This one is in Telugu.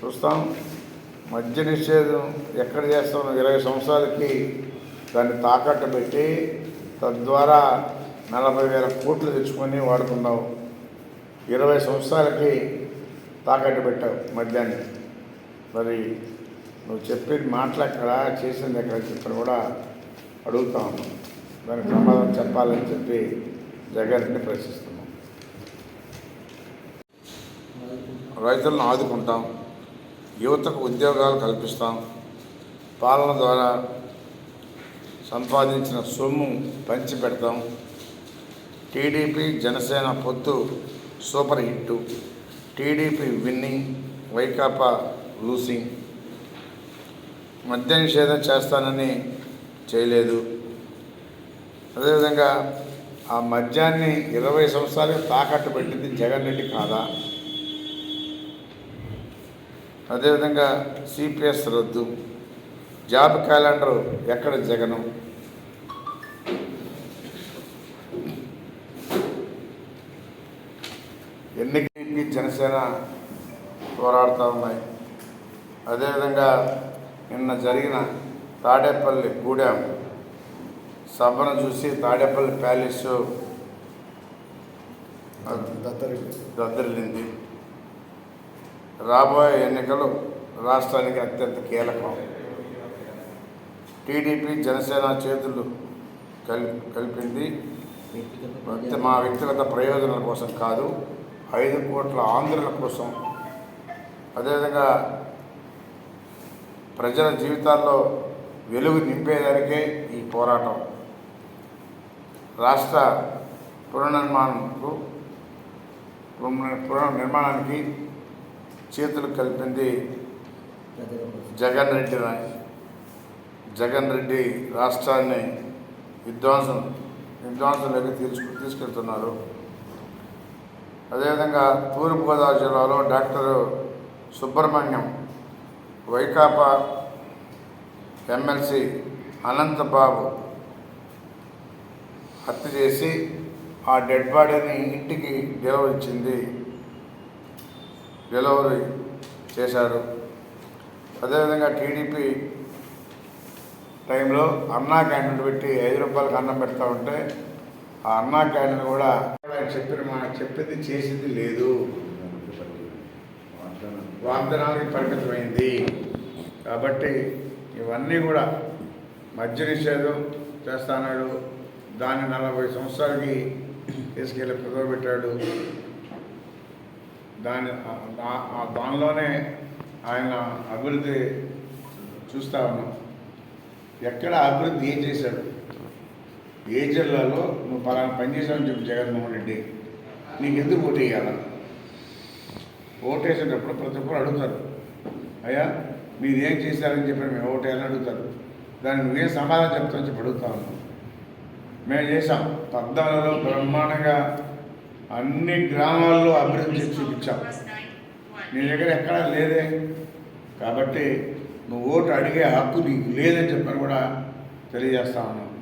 చూస్తాం. మద్య నిషేధం ఎక్కడ చేస్తామో ఇరవై సంవత్సరాలకి దాన్ని తాకట్టు పెట్టి తద్వారా నలభై వేల కోట్లు తెచ్చుకొని వాడుకున్నావు ఇరవై సంవత్సరాలకి తాకట్టు పెట్టావు మద్యాన్ని. మరి నువ్వు చెప్పిన మాటలు ఎక్కడ చేసింది ఎక్కడ చెప్పిన కూడా అడుగుతా ఉన్నాం. దానికి సమాధానం చెప్పాలని చెప్పి జగన్ని ప్రశ్నిస్తున్నాం. రైతులను ఆదుకుంటాం యువతకు ఉద్యోగాలు కల్పిస్తాం. పాలన ద్వారా సంపాదించిన సొమ్ము పంచి పెడతాం టీడీపీ జనసేన పొత్తు super hit. TDP winning Vaikapa losing. మద్య నిషేధం చేస్తానని చేయలేదు. అదేవిధంగా ఆ మద్యాన్ని ఇరవై సంవత్సరాలకు తాకట్టు పెట్టింది జగన్ రెడ్డి కాదా? అదేవిధంగా సిపిఎస్ రద్దు. జాబ్ క్యాలెండర్ ఎక్కడ జగను? ఎన్నికకి జనసేన పోరాడుతూ ఉన్నాయి. అదేవిధంగా నిన్న జరిగిన తాడేపల్లి గూడెం సభను చూసి తాడేపల్లి ప్యాలెస్ దద్దరిల్లింది రాబోయే ఎన్నికలు రాష్ట్రానికి అత్యంత కీలకం. టీడీపీ జనసేన చేతులు కల్ కలిపింది మా వ్యక్తిగత ప్రయోజనాల కోసం కాదు ఐదు కోట్ల ఆంధ్రుల కోసం. అదేవిధంగా ప్రజల జీవితాల్లో వెలుగు నింపేదానికే ఈ పోరాటం. రాష్ట్ర పునర్నిర్మాణంకు పునర్ పునర్నిర్మాణానికి చేతులు కలిపింది జగన్ రెడ్డి జగన్ రెడ్డి రాష్ట్రాన్ని విధ్వంసం విధ్వంసంలోకి తీసుకు తీసుకెళ్తున్నారు. అదేవిధంగా తూర్పుగోదావరి జిల్లాలో డాక్టర్ సుబ్రహ్మణ్యం వైకాపా ఎమ్మెల్సీ అనంతబాబు హత్య చేసి ఆ డెడ్ బాడీని ఇంటికి డెలివరీ ఇచ్చింది డెలివరీ చేశారు. అదేవిధంగా టీడీపీ టైంలో అన్నా క్యాంటీన్ పెట్టి ఐదు రూపాయలకు అన్నం పెడతా ఉంటే ఆ అన్నా క్యాంటీన్ కూడా ఆయన చెప్పిన మా చెప్పింది చేసింది లేదు. వాగ్దానాలకి పరిమితమైంది. కాబట్టి ఇవన్నీ కూడా మద్య నిషేధం చేస్తాన్నాడు దాన్ని నలభై సంవత్సరాలకి తీసుకెళ్ళి కుదరబెట్టాడు. దాని ఆ- దానిలోనే ఆయన అభివృద్ధి చూస్తా ఉన్నాం. ఎక్కడ అభివృద్ధి ఏం చేశాడు? ఏ జిల్లాలో నువ్వు పలానా పనిచేశావని చెప్పి జగన్మోహన్ రెడ్డి. నీకు ఎందుకు ఓటు వేయాల? ఓటు వేసేటప్పుడు ప్రతి ఒక్కరు అడుగుతారు. అయ్యా మీరు ఏం చేశారని చెప్పి మేము ఓటు వేయాలని అడుగుతారు. దానికి నువ్వేం సమాధానం చెప్తామని చెప్పి అడుగుతా ఉన్నాం. మేము చేసాం పద్నాలుగులో బ్రహ్మాండంగా అన్ని గ్రామాల్లో అభివృద్ధి చూపించాం. నీ దగ్గర ఎక్కడా లేదే. కాబట్టి నువ్వు ఓటు అడిగే హక్కు నీకు లేదని చెప్పని కూడా తెలియజేస్తా ఉన్నావు